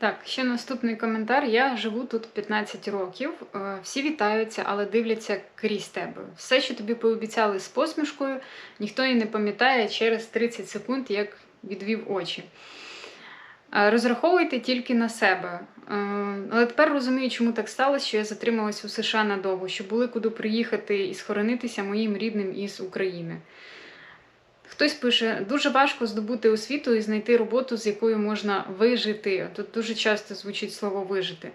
Так, ще наступний коментар. Я живу тут 15 років. Е, Всі вітаються, але дивляться крізь тебе. Все, що тобі пообіцяли з посмішкою, ніхто і не пам'ятає через 30 секунд, як відвів очі. Е, Розраховуйте тільки на себе. Е, Але тепер розумію, чому так сталося, що я затрималась у США надовго, що були куди приїхати і схоронитися моїм рідним із України. Хтось пише, дуже важко здобути освіту і знайти роботу, з якою можна вижити. Тут дуже часто звучить слово вижити.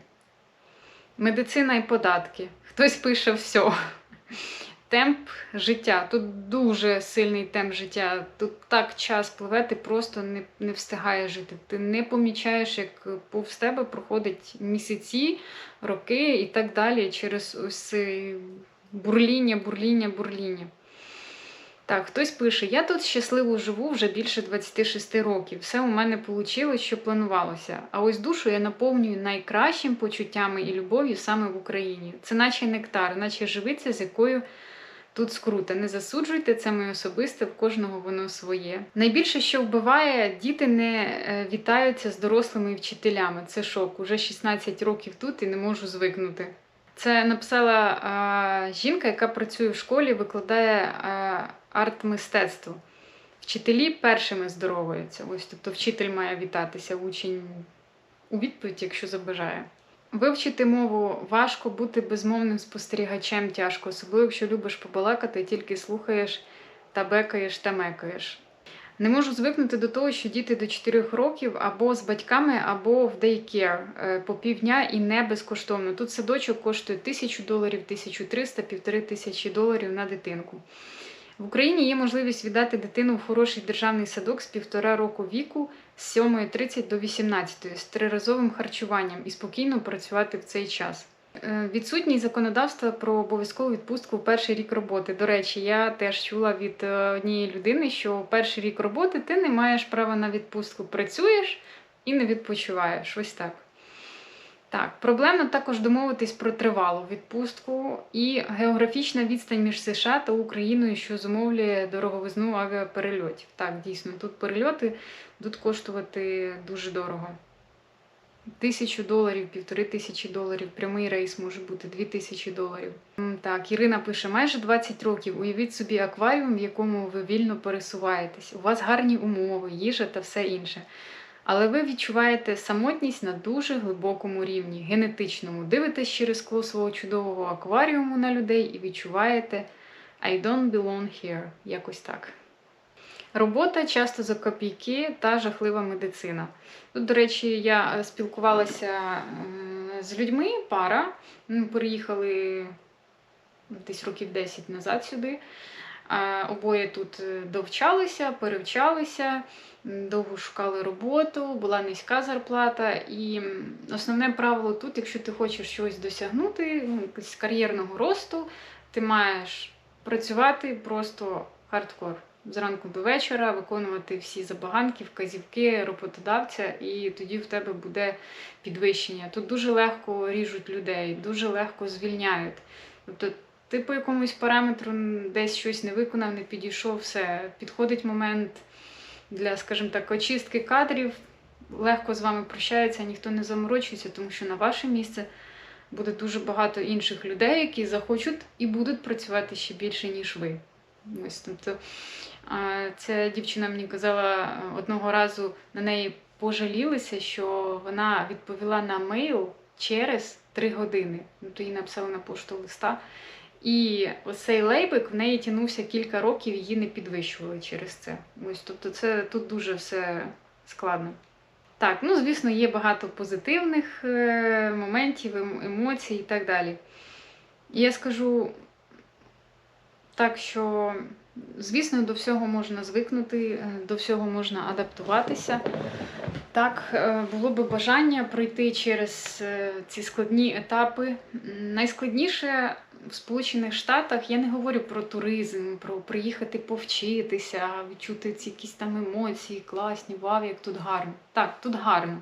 Медицина і податки. Хтось пише все. Темп життя. Тут дуже сильний темп життя. Тут так час пливе, ти просто не, не встигаєш жити. Ти не помічаєш, як повз тебе проходять місяці, роки і так далі через ось бурління, бурління, бурління. Так, хтось пише: я тут щасливо живу вже більше 26 років. Все у мене вийшло, що планувалося. А ось душу я наповнюю найкращим почуттями і любов'ю саме в Україні. Це наче нектар, наче живиця, з якою тут скрута. Не засуджуйте, це моє особисте, в кожного воно своє. Найбільше, що вбиває, діти не е, вітаються з дорослими і вчителями. Це шок. Уже 16 років тут і не можу звикнути. Це написала а, жінка, яка працює в школі, викладає а, арт-мистецтво. Вчителі першими здоровуються. Ось, тобто вчитель має вітатися, учень у відповідь, якщо забажає. Вивчити мову важко, бути безмовним спостерігачем тяжко, особливо якщо любиш побалакати, тільки слухаєш та бекаєш та мекаєш. Не можу звикнути до того, що діти до 4 років або з батьками, або в дейкер по півдня і не безкоштовно. Тут садочок коштує 1000 доларів, 1300, півтори тисячі доларів на дитинку. В Україні є можливість віддати дитину в хороший державний садок з півтора року віку з 7.30 до 18 з триразовим харчуванням і спокійно працювати в цей час. Е, Відсутність законодавства про обов'язкову відпустку в перший рік роботи. До речі, я теж чула від е, однієї людини, що в перший рік роботи ти не маєш права на відпустку. Працюєш і не відпочиваєш. Ось так. Так, проблемно також домовитись про тривалу відпустку і географічна відстань між США та Україною, що зумовлює дороговизну авіаперельотів. Так, дійсно, тут перельоти будуть коштувати дуже дорого. Тисячу доларів, півтори тисячі доларів, прямий рейс може бути дві тисячі доларів. Так, Ірина пише: майже 20 років. Уявіть собі акваріум, в якому ви вільно пересуваєтесь. У вас гарні умови, їжа та все інше. Але ви відчуваєте самотність на дуже глибокому рівні, генетичному. Дивитесь через скло свого чудового акваріуму на людей і відчуваєте I don't belong here. Якось так. Робота часто за копійки та жахлива медицина. Тут, до речі, я е, спілкувалася з людьми, пара. Ми переїхали десь років 10 назад сюди. Обоє тут е, довчалися, перевчалися, довго шукали роботу, була низька зарплата. І основне правило тут, якщо ти хочеш щось досягнути, ну, якогось кар'єрного росту, ти маєш працювати просто хардкор. Зранку до вечора виконувати всі забаганки, вказівки роботодавця, і тоді в тебе буде підвищення. Тут дуже легко ріжуть людей, дуже легко звільняють. Тобто ти по якомусь параметру десь щось не виконав, не підійшов, все. Підходить момент для, скажімо так, очистки кадрів, легко з вами прощаються, ніхто не заморочується, тому що на ваше місце буде дуже багато інших людей, які захочуть і будуть працювати ще більше, ніж ви. Ось, тобто, ця дівчина мені казала одного разу на неї пожалілися, що вона відповіла на мейл через три години. Ну, то їй написали на пошту листа. І оцей лейбик в неї тягнувся кілька років, її не підвищували через це. Ось, тобто, це тут дуже все складно. Так, ну звісно, є багато позитивних е, моментів, ем- емоцій і так далі. І я скажу так, що, звісно, до всього можна звикнути, е, до всього можна адаптуватися. Так, е, було би бажання пройти через ці складні етапи. Найскладніше в Сполучених Штатах я не говорю про туризм, про приїхати повчитися, відчути ці якісь там емоції, класні, вау, як тут гарно. Так, тут гарно.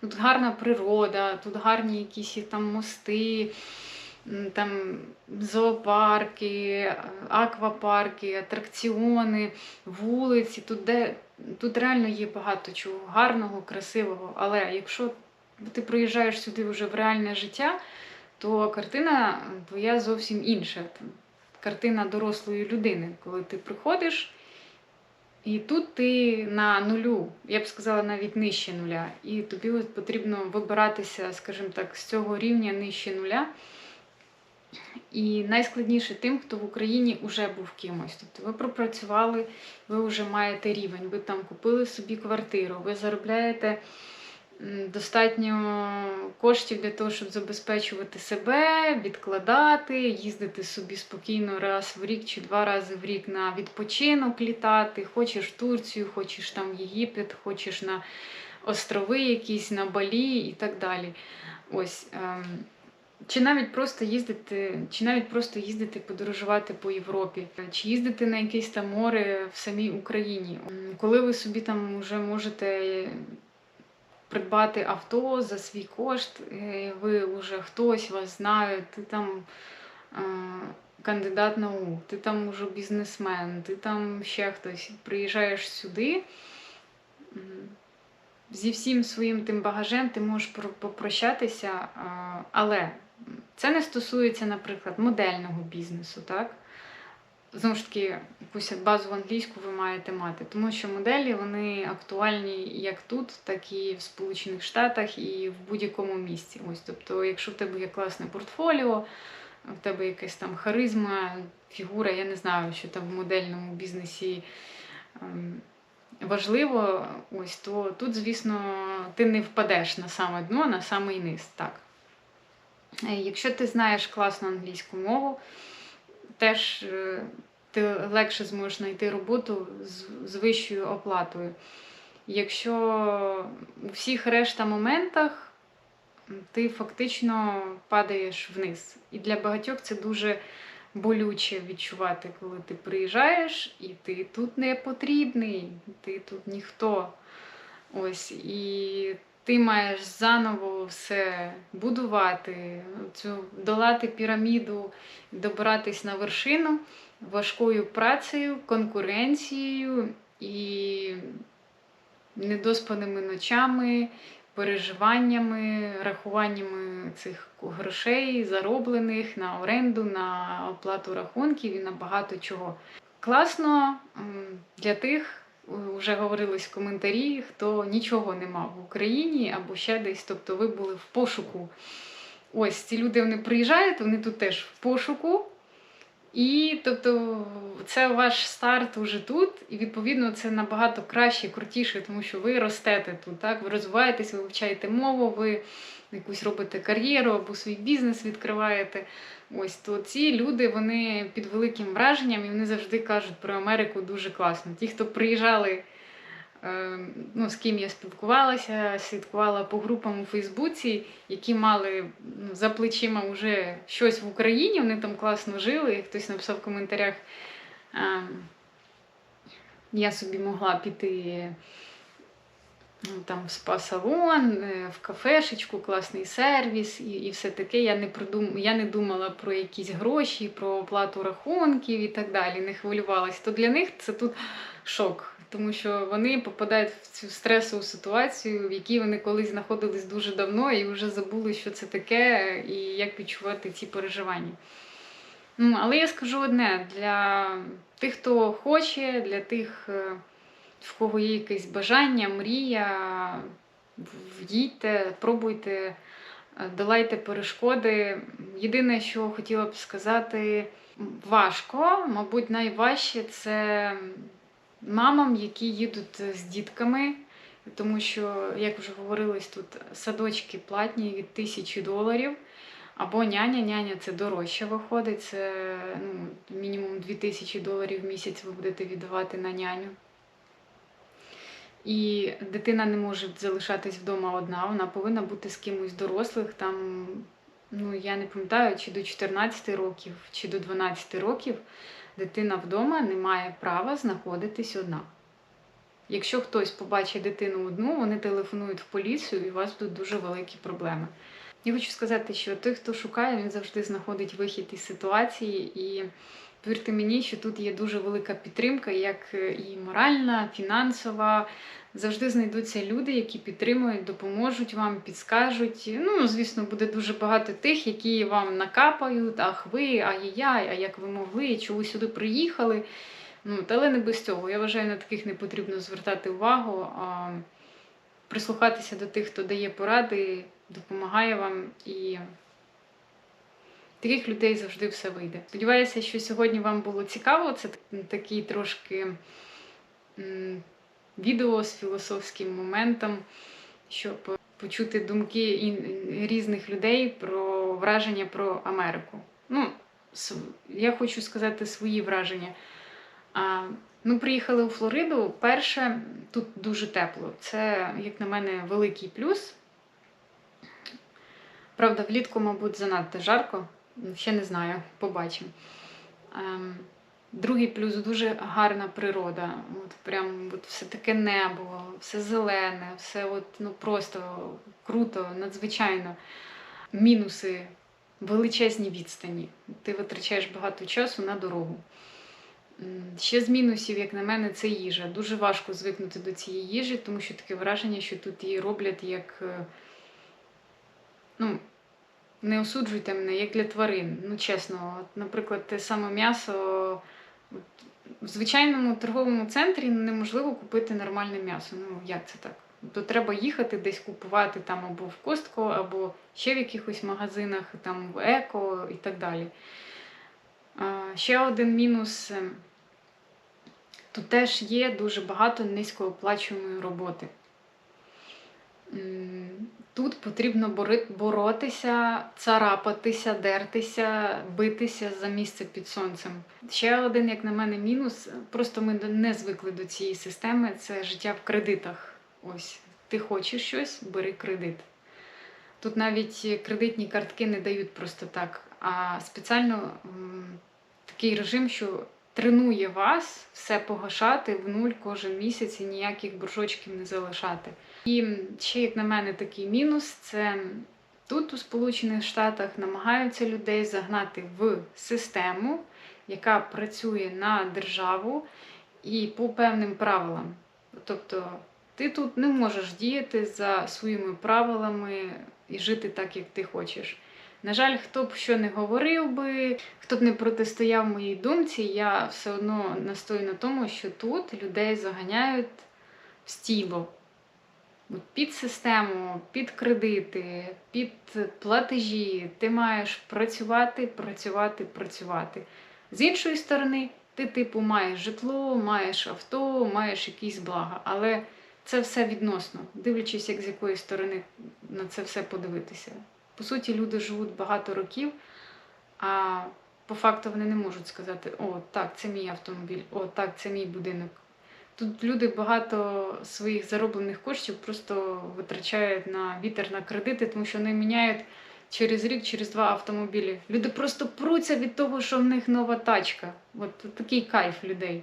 Тут гарна природа, тут гарні якісь там мости, там зоопарки, аквапарки, атракціони, вулиці. Тут, де, тут реально є багато чого гарного, красивого. Але якщо ти приїжджаєш сюди вже в реальне життя, то картина твоя зовсім інша. Картина дорослої людини, коли ти приходиш, і тут ти на нулю, я б сказала, навіть нижче нуля. І тобі от потрібно вибиратися, скажімо так, з цього рівня нижче нуля. І найскладніше тим, хто в Україні вже був кимось. Тобто ви пропрацювали, ви вже маєте рівень, ви там купили собі квартиру, ви заробляєте достатньо коштів для того, щоб забезпечувати себе, відкладати, їздити собі спокійно раз в рік чи два рази в рік на відпочинок літати. Хочеш в Турцію, хочеш там Єгипет, хочеш на острови якісь, на Балі і так далі. Ось. ем, чи навіть просто їздити, чи навіть просто їздити подорожувати по Європі, чи їздити на якесь там море в самій Україні. Коли ви собі там вже можете придбати авто за свій кошт, е, ви вже хтось вас знає, ти там е, кандидат наук, ти там уже бізнесмен, ти там ще хтось. Приїжджаєш сюди. Зі всім своїм тим багажем ти можеш попрощатися, але це не стосується, наприклад, модельного бізнесу, так? Знову ж таки, якусь базову англійську ви маєте мати, тому що моделі вони актуальні як тут, так і в Сполучених Штатах і в будь-якому місці. Ось, тобто, якщо в тебе є класне портфоліо, в тебе якась там харизма, фігура, я не знаю, що там в модельному бізнесі. ем, Важливо, ось то тут, звісно, ти не впадеш на саме дно, на самий низ. Так. Е, Якщо ти знаєш класну англійську мову, теж е, ти легше зможеш знайти роботу з, з вищою оплатою. Якщо у всіх решта моментах ти фактично падаєш вниз. І для багатьох це дуже болюче відчувати, коли ти приїжджаєш і ти тут не потрібний, ти тут ніхто. Ось, і ти маєш заново все будувати, цю долати піраміду, добиратись на вершину важкою працею, конкуренцією і недоспаними ночами, переживаннями, рахуваннями цих грошей, зароблених на оренду, на оплату рахунків і на багато чого. Класно для тих, вже говорилось в коментарі, хто нічого не мав в Україні або ще десь, тобто ви були в пошуку. Ось ці люди вони приїжджають, вони тут теж в пошуку. І тобто це ваш старт уже тут, і відповідно це набагато краще, крутіше, тому що ви ростете тут, так? Ви розвиваєтесь, ви вивчаєте мову, ви якусь робите кар'єру або свій бізнес відкриваєте. Ось то ці люди вони під великим враженням і вони завжди кажуть про Америку дуже класно. Ті, хто приїжджали, ну, з ким я спілкувалася, слідкувала по групам у Фейсбуці, які мали ну, за плечима вже щось в Україні, вони там класно жили. Хтось написав в коментарях. е, Я собі могла піти там в спа-салон, е, в кафешечку, класний сервіс і, і все таке. Я не придум... я не думала про якісь гроші, про оплату рахунків і так далі. Не хвилювалася. То для них це тут шок, тому що вони попадають в цю стресову ситуацію, в якій вони колись знаходились дуже давно і вже забули, що це таке, і як відчувати ці переживання. Ну, але я скажу одне: для тих, хто хоче, для тих, е, в кого є якесь бажання, мрія, в'їдьте, пробуйте, е, долайте перешкоди. Єдине, що хотіла б сказати, важко, мабуть, найважче це мамам, які їдуть з дітками. Тому що, як вже говорилось, тут садочки платні від тисячі доларів. Або няня, няня це дорожче виходить. Це ну, мінімум 2000 доларів в місяць ви будете віддавати на няню. І дитина не може залишатись вдома одна, вона повинна бути з кимось дорослих. Там, ну я не пам'ятаю, чи до 14 років, чи до 12 років дитина вдома не має права знаходитись одна. Якщо хтось побачить дитину одну, вони телефонують в поліцію і у вас будуть дуже великі проблеми. Я хочу сказати, що той, хто шукає, він завжди знаходить вихід із ситуації, і повірте мені, що тут є дуже велика підтримка, як е, і моральна, фінансова. Завжди знайдуться люди, які підтримують, допоможуть вам, підскажуть. Ну, звісно, буде дуже багато тих, які вам накапають, ах ви, ай-яй, а як ви могли, чого сюди приїхали. Ну, але не без цього. Я вважаю, на таких не потрібно звертати увагу, а прислухатися до тих, хто дає поради, допомагає вам і. Таких людей завжди все вийде. Сподіваюся, що сьогодні вам було цікаво. Це такий трошки відео з філософським моментом, щоб почути думки різних людей про враження про Америку. Ну, я хочу сказати свої враження. А, ми приїхали у Флориду. Перше, тут дуже тепло. Це, як на мене, великий плюс. Правда, влітку, мабуть, занадто жарко. Ще не знаю, побачимо. Ем, другий плюс дуже гарна природа. От прям от все таке небо, все зелене, все от, ну, просто круто, надзвичайно. Мінуси, величезні відстані. Ти витрачаєш багато часу на дорогу. Ще з мінусів, як на мене, це їжа. Дуже важко звикнути до цієї їжі, тому що таке враження, що тут її роблять як. е, Ну, не осуджуйте мене, як для тварин. Ну, чесно, от, наприклад, те саме м'ясо. В звичайному торговому центрі неможливо купити нормальне м'ясо. Ну, як це так? То треба їхати десь купувати там або в Костко, або ще в якихось магазинах, там в еко і так далі. Ще один мінус. е, Тут теж є дуже багато низькооплачуваної роботи. Тут потрібно боротися, царапатися, дертися, битися за місце під сонцем. Ще один, як на мене, мінус. Просто ми не звикли до цієї системи. Це життя в кредитах. Ось ти хочеш щось, бери кредит. Тут навіть кредитні картки не дають просто так, а спеціально такий режим, що тренує вас все погашати в нуль кожен місяць і ніяких боржочків не залишати. І ще, як на мене, такий мінус це тут, у Сполучених Штатах, намагаються людей загнати в систему, яка працює на державу і по певним правилам. Тобто ти тут не можеш діяти за своїми правилами і жити так, як ти хочеш. На жаль, хто б що не говорив би, хто б не протистояв моїй думці, я все одно настою на тому, що тут людей заганяють в стіло. Під систему, під кредити, під платежі ти маєш працювати, працювати, працювати. З іншої сторони, ти, типу, маєш житло, маєш авто, маєш якісь блага. Але це все відносно, дивлячись, як з якої сторони на це все подивитися. По суті, люди живуть багато років, а по факту вони не можуть сказати: о, так, це мій автомобіль, о, так, це мій будинок. Тут люди багато своїх зароблених коштів просто витрачають на вітер, на кредити, тому що вони міняють через рік, через два автомобілі. Люди просто пруться від того, що в них нова тачка. От такий кайф людей.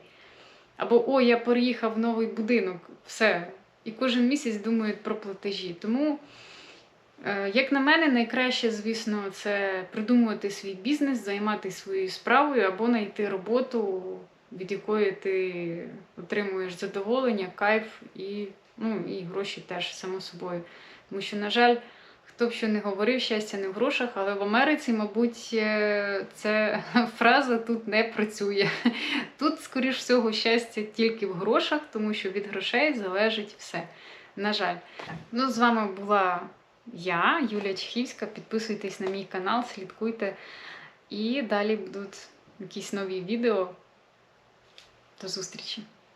Або о, я переїхав в новий будинок, все. І кожен місяць думають про платежі. Тому, як на мене, найкраще, звісно, це придумувати свій бізнес, займатися своєю справою або знайти роботу, від якої ти отримуєш задоволення, кайф і, ну, і гроші теж, само собою. Тому що, на жаль, хто б що не говорив, щастя не в грошах, але в Америці, мабуть, е, ця фраза тут не працює. Тут, скоріш всього, щастя тільки в грошах, тому що від грошей залежить все. На жаль. Ну, з вами була я, Юлія Чехівська. Підписуйтесь на мій канал, слідкуйте. І далі будуть якісь нові відео. До зустрічі!